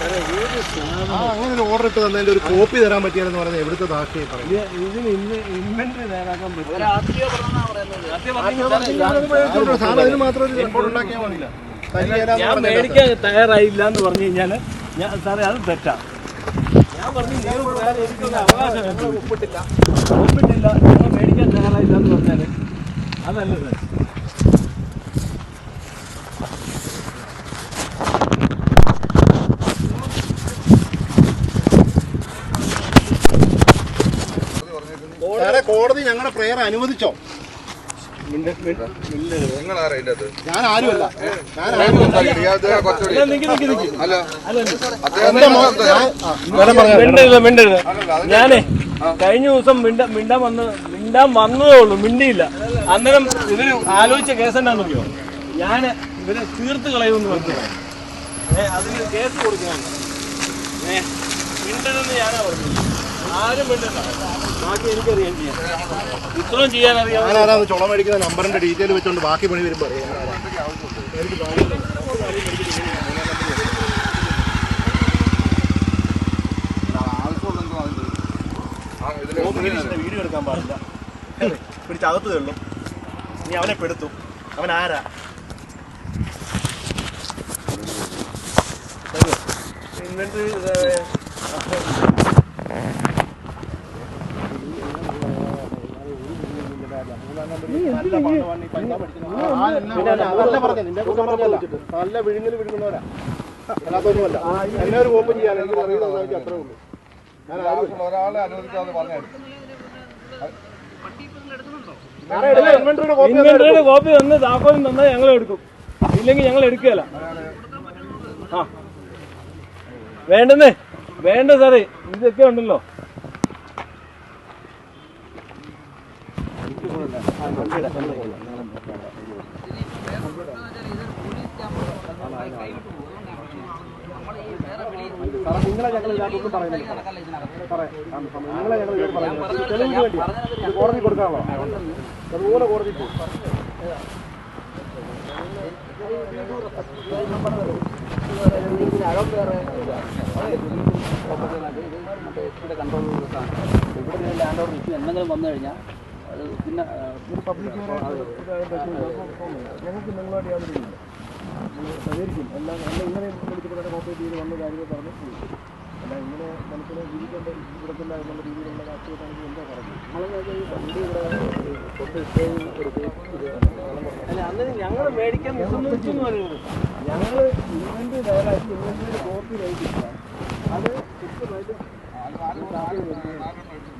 ആ അങ്ങനെ ഒരു ഓർഡർ ഇട്ട് തന്നതിന്റെ ഒരു കോപ്പി തരാൻ പറ്റിയാലെന്ന് പറയുന്നത് എവിടുത്തെ ദാക്ഷിയെ പറയും ഇതിന് ഇന്ന് ഇൻവെന്ററി പറ്റും സാർ അതിന് മാത്രം ഒരു റിപ്പോർട്ട് ഉണ്ടാക്കിയാൽ മതിയില്ല. ഞാൻ. മേടിക്കാൻ തയ്യാറായില്ല എന്ന് പറഞ്ഞു കഴിഞ്ഞാൽ ഞാൻ സാറേ അത് തെറ്റാ. ഞാൻ പറഞ്ഞു എനിക്കൊരു അവകാശം ഒപ്പിട്ടില്ല. ഒപ്പിട്ടില്ല. നിങ്ങൾ മേടിക്കാൻ തയ്യാറായില്ല എന്ന് പറഞ്ഞാൽ അതല്ലത് സാറേ കോടതി ഞങ്ങളുടെ പ്രേയർ അനുവദിച്ചോ? നിങ്ങൾ ആരാ ഞാൻ ആരുമല്ല. ഞാൻ ആരുമല്ല. അല്ല, അദ്ദേഹം. മിണ്ടരുത് മിണ്ടരുത്. ഞാനേ കഴിഞ്ഞ ദിവസം മിണ്ട മിണ്ടാൻ വന്ന് മിണ്ടാൻ വന്നതേ ഉള്ളൂ മിണ്ടിയില്ല. അന്നേരം ഇവർ ആലോചിച്ച കേസ് എന്താണെന്ന് അറിയോ ഞാൻ ഇവരെ തീർത്ത് കളയുമെന്ന് പറഞ്ഞു. ഏ അതിന് കേസ് കൊടുക്കണം. ഏ മിണ്ടരുതെന്ന് ഞാനാ പറഞ്ഞു ആരും മിണ്ടണ്ട. ബാക്കി എനിക്കറിയാൻ ചെയ്യാം. ഇത്രയും ചെയ്യാൻ അറിയാം ആരാന്ന് മേടിക്കുന്ന നമ്പറിന്റെ ഡീറ്റെയിൽ വെച്ചോണ്ട് ബാക്കി പണി വരുമ്പോ അറിയാം. വീഡിയോ എടുക്കാൻ പാടില്ല. പിടിച്ചകത്ത് തള്ളും. നീ അവനെ പെടുത്തും. അവൻ ആരാ? ഇൻവെന്ററി നല്ല വിഴുങ്ങൽ വിഴുങ്ങുന്നവരാ. അല്ലാത്തൊന്നുമല്ല എന്നെ ഒരു കോപ്പം ചെയ്യാൻ എനിക്ക് അറിയുന്നതായിട്ട് അത്രേ ഉള്ളൂ. ഞാൻ ആവശ്യമുള്ള ഒരാളെ അനുവദിക്കാതെ പറഞ്ഞു ഇൻവെന്ററിയുടെ കോപ്പി തന്ന് താക്കോലും തന്നാൽ ഞങ്ങൾ എടുക്കും. ഇല്ലെങ്കിൽ ഞങ്ങൾ എടുക്കുകയല്ല. ആ. വേണ്ടെന്നേ. വേണ്ട സാറേ. ഇതൊക്കെ ഉണ്ടല്ലോ. തെളിവിന് വേണ്ടിയാ ഇത് കോടതി ഇവിടെ അതുപോലെ കോടതി പോകും എന്തെങ്കിലും വന്നു കഴിഞ്ഞാൽ അത് പിന്നെ ഞങ്ങൾക്ക് നിങ്ങളുമായിട്ട് യാതൊരു നമ്മൾ സഹകരിക്കും എല്ലാം എല്ലാം ഇങ്ങനെ വിളിച്ചിട്ട് കോപ്പറേറ്റ് ചെയ്ത് വന്ന കാര്യങ്ങൾ പറഞ്ഞു അല്ല ഇങ്ങനെ മനുഷ്യനെ ജീവിക്കേണ്ട ഇവിടത്തില്ല എന്നുള്ള രീതിയിലുള്ള രാഷ്ട്രീയത്താണെങ്കിൽ എന്താ അല്ല അങ്ങനെ ഞങ്ങൾ മേടിക്കാൻ ഞങ്ങൾ ഇൻവെന്ററി തയ്യാറാക്കി ഇൻവെന്ററിയുടെ കോപ്പി കഴിക്കില്ല അത് കൃത്യമായിട്ട് ഇല്ല